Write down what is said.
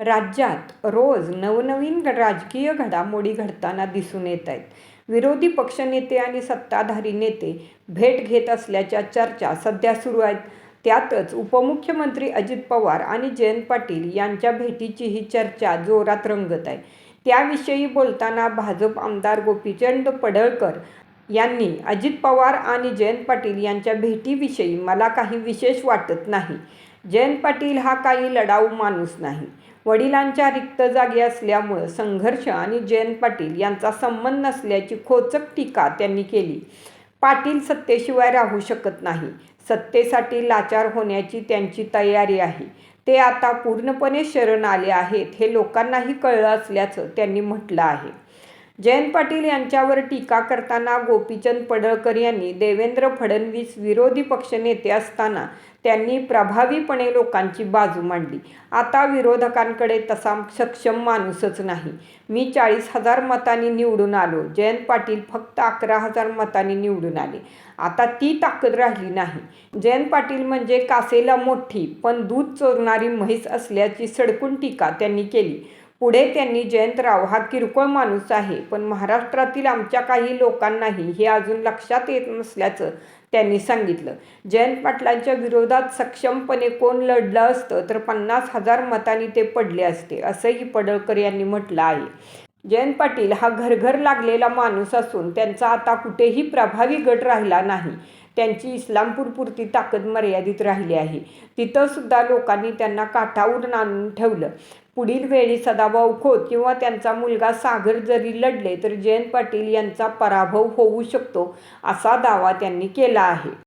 राज्यात रोज नवनवीन राजकीय घडामोडी घडताना दिसून येत आहेत. विरोधी पक्षनेते आणि सत्ताधारी नेते भेट घेत असल्याच्या चर्चा सध्या सुरू आहेत. त्यातच उपमुख्यमंत्री अजित पवार आणि जयंत पाटील यांच्या भेटीचीही चर्चा जोरात रंगत आहे. त्याविषयी बोलताना भाजप आमदार गोपीचंद पडळकर यांनी अजित पवार आणि जयंत पाटील यांच्या भेटीविषयी मला काही विशेष वाटत नाही. जयंत पाटील हा काही लढाऊ माणूस नाही. वडिलांच्या रिक्त जागी असल्यामुळं संघर्ष आणि जयंत पाटील यांचा संबंध नसल्याची खोचक टीका त्यांनी केली. पाटील सत्तेशिवाय राहू शकत नाही. सत्तेसाठी लाचार होण्याची त्यांची तयारी आहे. ते आता पूर्णपणे शरण आले आहेत हे लोकांनाही कळलं असल्याचं त्यांनी म्हटलं आहे. जयंत पाटील यांच्यावर टीका करताना गोपीचंद पडळकर यांनी देवेंद्र फडणवीस विरोधी पक्षनेते असताना त्यांनी प्रभावीपणे लोकांची बाजू मांडली. आता विरोधकांकडे तसा सक्षम माणूसच नाही. मी चाळीस हजार मतांनी निवडून आलो. जयंत पाटील फक्त अकरा हजार मतांनी निवडून आले. आता ती ताकद राहिली नाही. जयंत पाटील म्हणजे कासेला मोठी पण दूध चोरणारी म्हैस असल्याची सडकून टीका त्यांनी केली. पुढे त्यांनी जयंतराव हा किरकोळ माणूस आहे पण महाराष्ट्रातील आमच्या काही लोकांनाही हे अजून लक्षात येत नसल्याचं त्यांनी सांगितलं. जयंत पाटलांच्या विरोधात सक्षमपणे कोण लढलं असतं तर पन्नास हजार मतांनी ते पडले असते असंही पडळकर यांनी म्हटलं आहे. जयंत पाटील हा घरघर लागलेला माणूस असून त्यांचा आता कुठेही प्रभावी गट राहिला नाही. त्यांची इस्लामपूरपुरती ताकद मर्यादित राहिली आहे. तिथंसुद्धा लोकांनी त्यांना काठावरून आणून ठेवलं. पुढील वेळी सदाभाऊ खोत किंवा त्यांचा मुलगा सागर जरी लढले तर जयंत पाटील यांचा पराभव होऊ शकतो असा दावा त्यांनी केला आहे.